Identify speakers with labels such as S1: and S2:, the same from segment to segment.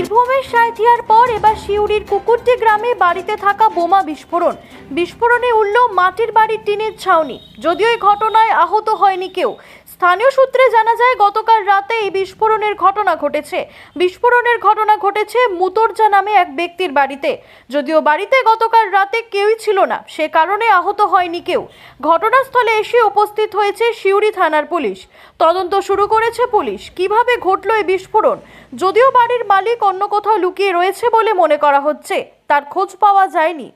S1: বীরভূমের সাঁথিয়ার পর এবার শিউরির কুকুরটি গ্রামে বাড়িতে থাকা বোমা বিস্ফোরণ। বিস্ফোরণে উঠল মাটির বাড়ির টিনের ছাউনি। যদিও এই ঘটনায় আহত হয়নি কেউ স্থানীয় সূত্রে জানা যায়, গতকাল রাতে এই বিস্ফোরণের ঘটনা ঘটেছে। বিস্ফোরণের ঘটনা ঘটেছে মুতরজা নামে এক ব্যক্তির বাড়িতে। যদিও বাড়িতে গতকাল রাতে কেউই ছিল না, সে কারণে আহত হয়নি কেউ। ঘটনাস্থলে এসে উপস্থিত হয়েছে শিউরি থানার পুলিশ। তদন্ত শুরু করেছে পুলিশ। কীভাবে ঘটল এই বিস্ফোরণ? যদিও বাড়ির মালিক অন্য কোথাও লুকিয়ে রয়েছে বলে মনে করা হচ্ছে, তার খোঁজ পাওয়া যায়নি।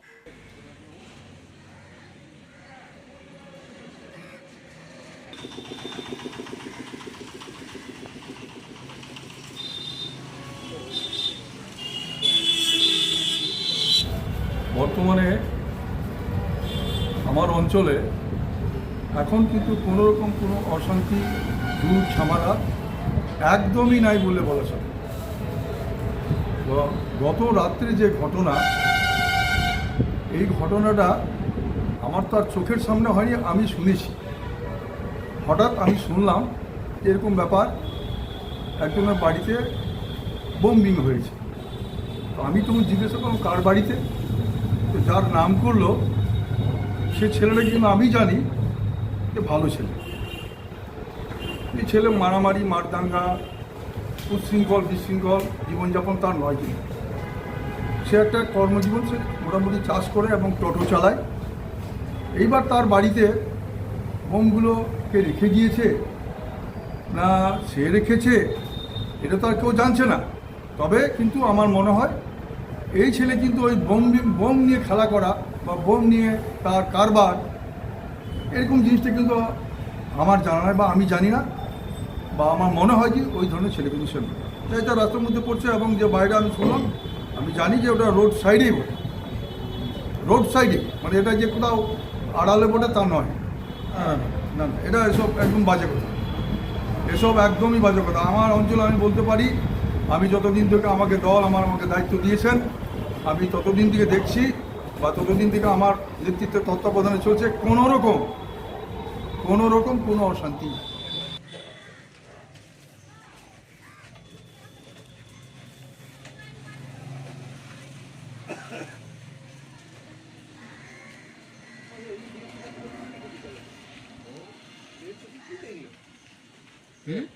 S2: বর্তমানে আমার অঞ্চলে এখন কিন্তু কোনো রকম কোনো অশান্তি, দূর ছামারা একদমই নাই বলে বলা চলে। গত রাত্রে যে ঘটনা, এই ঘটনাটা আমার তো আর চোখের সামনে হয়নি, আমি শুনেছি। হঠাৎ আমি শুনলাম এরকম ব্যাপার একজনের বাড়িতে বোম্বিং হয়েছে। তো আমি তখন জিজ্ঞাসা করলাম, কার বাড়িতে? তো যার নাম করল, সে ছেলেটা কিন্তু আমি জানি যে ভালো ছেলে। এই ছেলে মারামারি, মারদাঙ্গা, উচ্ছৃঙ্খল বিশৃঙ্খল জীবনযাপন তার নয় কিন্তু। সে একটা কর্মজীবন সে মোটামুটি চাষ করে এবং টোটো চালায়। এইবার তার বাড়িতে বোমগুলোকে রেখে গিয়েছে? না সে রেখেছে? এটা তো আর কেউ জানছে না। তবে কিন্তু আমার মনে হয়, এই ছেলে কিন্তু ওই বোম বোম নিয়ে খেলা করা বা বোম নিয়ে তার কারবার, এরকম জিনিসটা কিন্তু আমার জানা নয় বা আমি জানি না, বা আমার মনে হয় যে ওই ধরনের ছেলে কিন্তু সে। তাই তার রাস্তার মধ্যে পড়ছে এবং যে বাইরে আমি শুনলাম, আমি জানি যে ওটা রোড সাইডেই রোড সাইডে মানে এটা যে কোথাও আড়ালে বটে তা নয়। না না, এটা এসব একদম বাজে কথা এসব একদমই বাজে কথা আমার অঞ্চলে আমি বলতে পারি, আমি যতদিন থেকে আমাকে দল আমার আমাকে দায়িত্ব দিয়েছেন, আমি ততদিন থেকে দেখছি বা ততদিন থেকে আমার নেতৃত্বে তত্ত্বাবধানে চলছে, কোনো রকম কোনো রকম কোনো অশান্তি নেই। 嗯？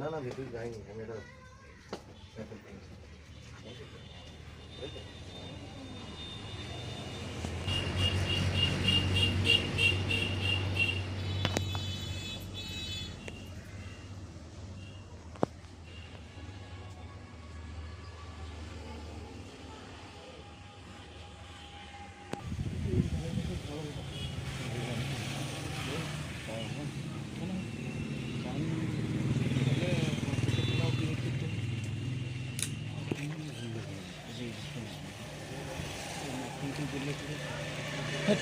S3: না না বিদ্যুৎ যায়নি আমি এটা हट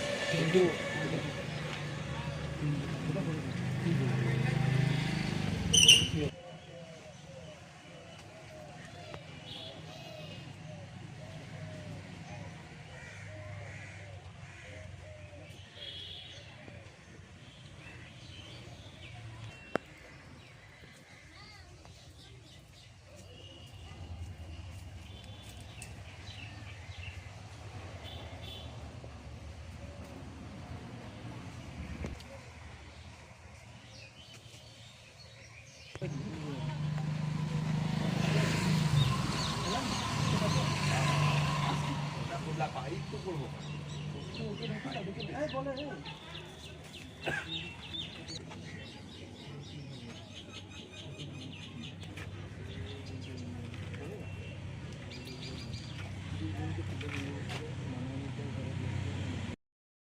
S3: মামলা পাই তো করব